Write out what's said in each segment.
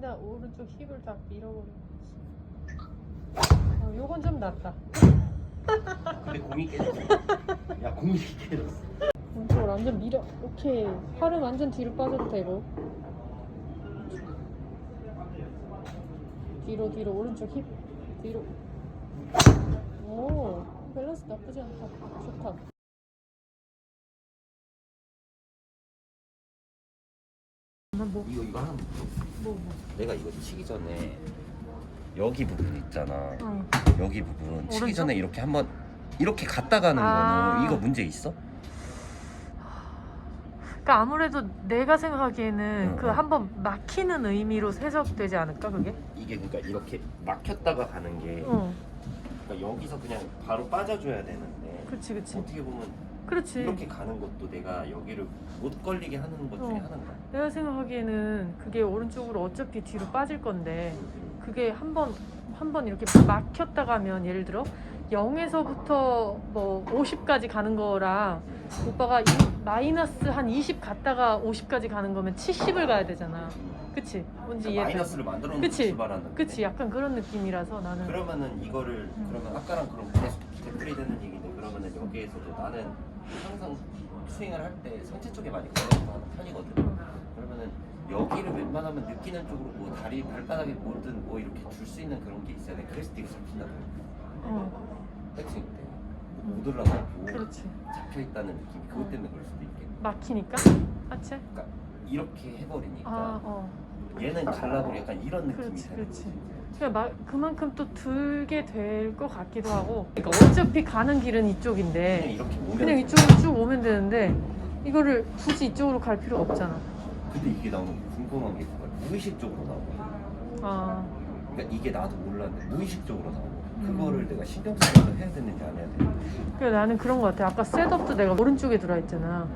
다 오른쪽 힙을 다 밀어버리고 어, 요건 좀 낫다. 근데 공이 깨졌어. 야 공이 깨졌어. 오른쪽을 완전 밀어. 오케이. 팔은 완전 뒤로 빠져도 되고. 뒤로 뒤로. 오른쪽 힙. 뒤로. 오 밸런스 나쁘지 않다. 좋다 뭐, 이거 이거 하나. 뭐, 뭐. 내가 이거 치기 전에 여기 부분 있잖아. 어. 여기 부분 치기 오른쪽? 전에 이렇게 한번 이렇게 갔다 가는 아. 거는 이거 문제 있어? 그러니까 아무래도 내가 생각하기에는 응, 그 응. 한번 막히는 의미로 해석되지 않을까 그게? 이게 그러니까 이렇게 막혔다가 가는 게 어, 그러니까 여기서 그냥 바로 빠져줘야 되는데 그렇지, 그렇지, 어떻게 보면 그렇지. 이렇게 가는 것도 내가 여기를 못 걸리게 하는 것 중에 어. 하나인가? 내가 생각하기에는 그게 오른쪽으로 어차피 뒤로 빠질 건데 그게 한 번 한 번 이렇게 막혔다 가면 예를 들어 0에서부터 뭐 50까지 가는 거랑 오빠가 이 마이너스 한 20 갔다가 50까지 가는 거면 70을 가야 되잖아. 그치? 뭔지 이해돼? 마이너스를 만들어 놓고 그치? 출발하는 그치? 약간 그런 느낌이라서 나는 그러면은 이거를 음. 그러면 아까랑 그럼 계속 되풀이 되는 얘기인데 그러면은 여기에서도 나는 항상 스윙을 할 때 상체 쪽에 많이 걸어가는 편이거든. 음. 그러면은 여기를 웬만하면 느끼는 쪽으로 뭐 다리 발바닥에 뭐든 뭐 이렇게 줄 수 있는 그런 게 있어야 돼. 그래서 되게 잡힌다고. 어, 백스윙 때. 음. 못 올라가고 그렇지. 잡혀 있다는 느낌이 그것 때문에 그럴 수도 있겠네. 막히니까? 하체? 그러니까 이렇게 해버리니까 아, 어. 얘는 갈라고 약간 이런 느낌이 그렇지, 되는 그렇지. 그러니까 막 그만큼 또 들게 될 것 같기도 하고. 그러니까 어차피 가는 길은 그냥 이쪽인데 이렇게 오면 그냥 이쪽으로 쭉 오면 되는데 이거를 굳이 이쪽으로 갈 필요가 없잖아. 근데 이게 나는 궁금한 게 그거야. 무의식적으로 나오고 아, 그러니까 이게 나도 몰랐는데 무의식적으로 나오고 음. 그거를 내가 신경 쓰면서 해야 되는지 안 해야 되는지 그래 나는 그런 것 같아. 아까 셋업도 내가 오른쪽에 들어 있잖아.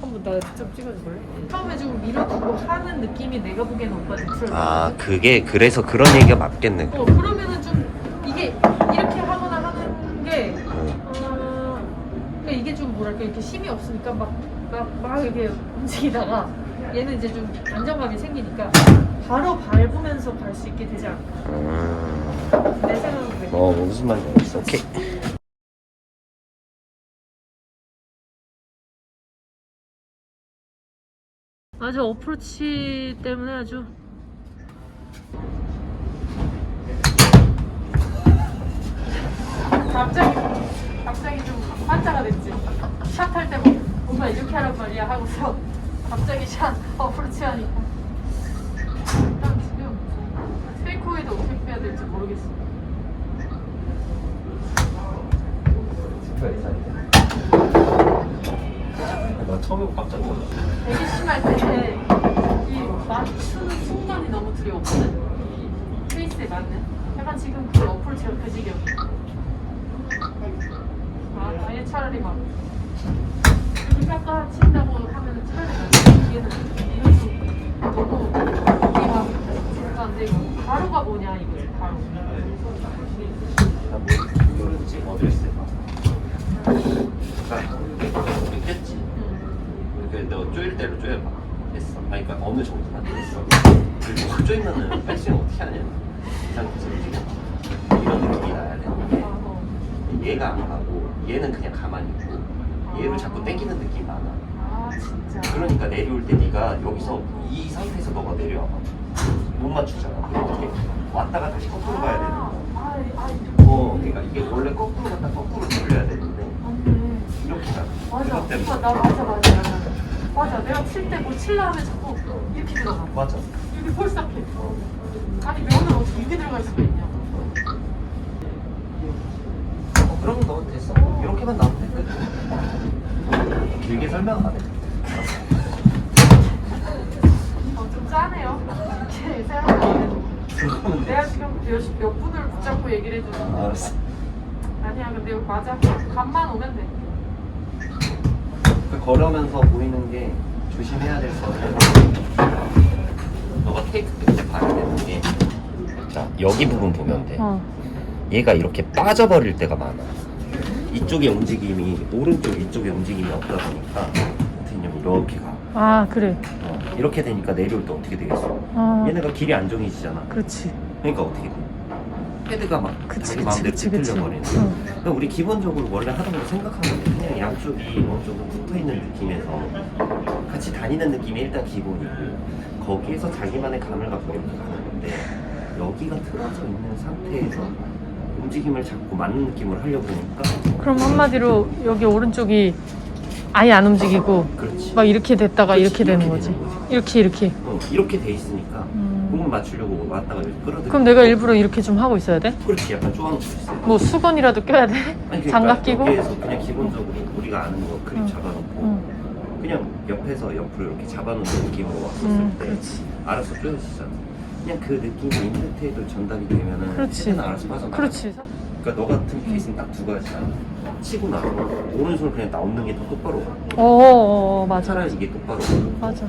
한번 나좀 찍어줄래? 처음에 좀 밀어두고 하는 느낌이 내가 보기에는 오빠 들어. 아 그게 그래서 그런 얘기가 맞겠네 어 그러면은 좀 이게 이렇게 하거나 하는 게 어, 그러니까 이게 좀 뭐랄까 이렇게 힘이 없으니까 막막 막 이렇게 움직이다가 얘는 이제 좀 안정감이 생기니까 바로 밟으면서 갈 수 있게 되지 않을까 음... 내 생각은 그래. 어 무슨 말인지 알겠어 오케이 아주 어프로치 때문에 아주. 갑자기 갑자기 좀 환자가 됐지. 샷 할때뭐 엄마 이렇게 하란 말이야 하고서 갑자기 샷 어프로치 하니까. 일단 지금 테이크웨이도 어떻게 해야 될지 모르겠어 나 처음에 깜짝 놀랐어 되게 심할 때이 맞추는 순간이 너무 두려웠거든. 이 페이스에 맞는. 약간 지금 그 어프로치가 그 지경이야. 아, 아예 차라리 막 이렇게 깎아 친다고 하면 차라리 낫지. 얘는 이런 식으로 너무 이게 막 약간 내가 바로가 뭐냐 이거지 바로. 이거였지 어드레스 아 느꼈지 너 쪼일 대로 쪼여봐. 됐어. 아니 그러니까 어느 정도만 됐어. 그리고 확 쪼이면은 백스윙 어떻게 하냐. 이상하지 지금 이런 느낌이 나야 아, 되는데 어. 얘가 안 가고 얘는 그냥 가만히 있고 얘를 자꾸 땡기는 느낌이 많아. 아 진짜. 그러니까 내려올 때 네가 여기서 이 상태에서 너가 내려와 못 맞추잖아. 그럼 어떻게 왔다가 다시 거꾸로 가야 되는 거야. 아, 아, 아, 어 그러니까 이게 원래 거꾸로 갔다 거꾸로 돌려야 되는데 맞네. 이렇게 가. 맞아. 그것 때문에. 오빠 나 맞아 맞아 맞아. 내가 칠 때 뭐 칠라 하면 자꾸 이렇게 들어가. 맞아 여기 폴싹해. 아니 면을 어떻게 이렇게 들어갈 수가 있냐. 어, 그러면 너 됐어 이렇게만 나오면 돼 길게 설명 안 해. 어 좀 짜네요. 이렇게 생각하면. 그거는 돼. 내가 지금 몇, 몇 분을 붙잡고 얘기를 해주는 거야. 알았어 아니야 근데 여기 맞아. 간만 오면 돼. 그 걸으면서 보이는 게 조심해야 될 거는 너가 테이크 때 봐야 되는 게 자, 여기 부분 보면 돼 어. 얘가 이렇게 빠져버릴 때가 많아. 이쪽의 움직임이 오른쪽 이쪽의 움직임이 없다 보니까 어떻게 냐면 이렇게 가. 아 그래. 어, 이렇게 되니까 내려올 때 어떻게 되겠어? 어, 얘네가 길이 안 정해지잖아. 그렇지. 그러니까 어떻게 돼? 헤드가 막 그치, 자기 마음대로 그치, 그치. 뒤틀려 버리는. 응. 그러니까 우리 기본적으로 원래 하던 거 생각하면 돼. 그냥 양쪽이 어느 정도 붙어 있는 느낌에서 같이 다니는 느낌이 일단 기본이고 거기에서 자기만의 감을 갖고 이렇게 가는 건데 여기가 틀어져 있는 상태에서 움직임을 잡고 맞는 느낌을 하려고 하니까 그럼 한마디로 여기 오른쪽이 아예 안 움직이고 그렇지. 막 이렇게 됐다가 그렇지, 이렇게 되는 거지. 되는 거지. 이렇게 이렇게. 어, 이렇게 돼 있으니까 음. 공을 맞추려고 왔다가 이렇게 끌어들여. 그럼 내가 일부러 이렇게 좀 하고 있어야 돼? 그렇지 약간 쪼아놓고 있어요. 뭐 수건이라도 껴야 돼? 아니, 그러니까 장갑 끼고? 여기에서 그냥 기본적으로 우리가 아는 거 그립 응. 잡아놓고 응. 그냥 옆에서 옆으로 이렇게 잡아놓는 느낌으로 왔었을 음, 때 그렇지. 알아서 쪼여지잖아. 그냥 그 느낌이 인드테에도 전달이 되면은 그렇지. 알아서 빠져나. 그렇지. 그러니까 너 같은 케이스는 딱 두 가지야. 치고 나서 오른손을 그냥 나오는 게 더 똑바로 가. 어, 어, 어, 맞아. 차라리 이게 똑바로 가. 맞아.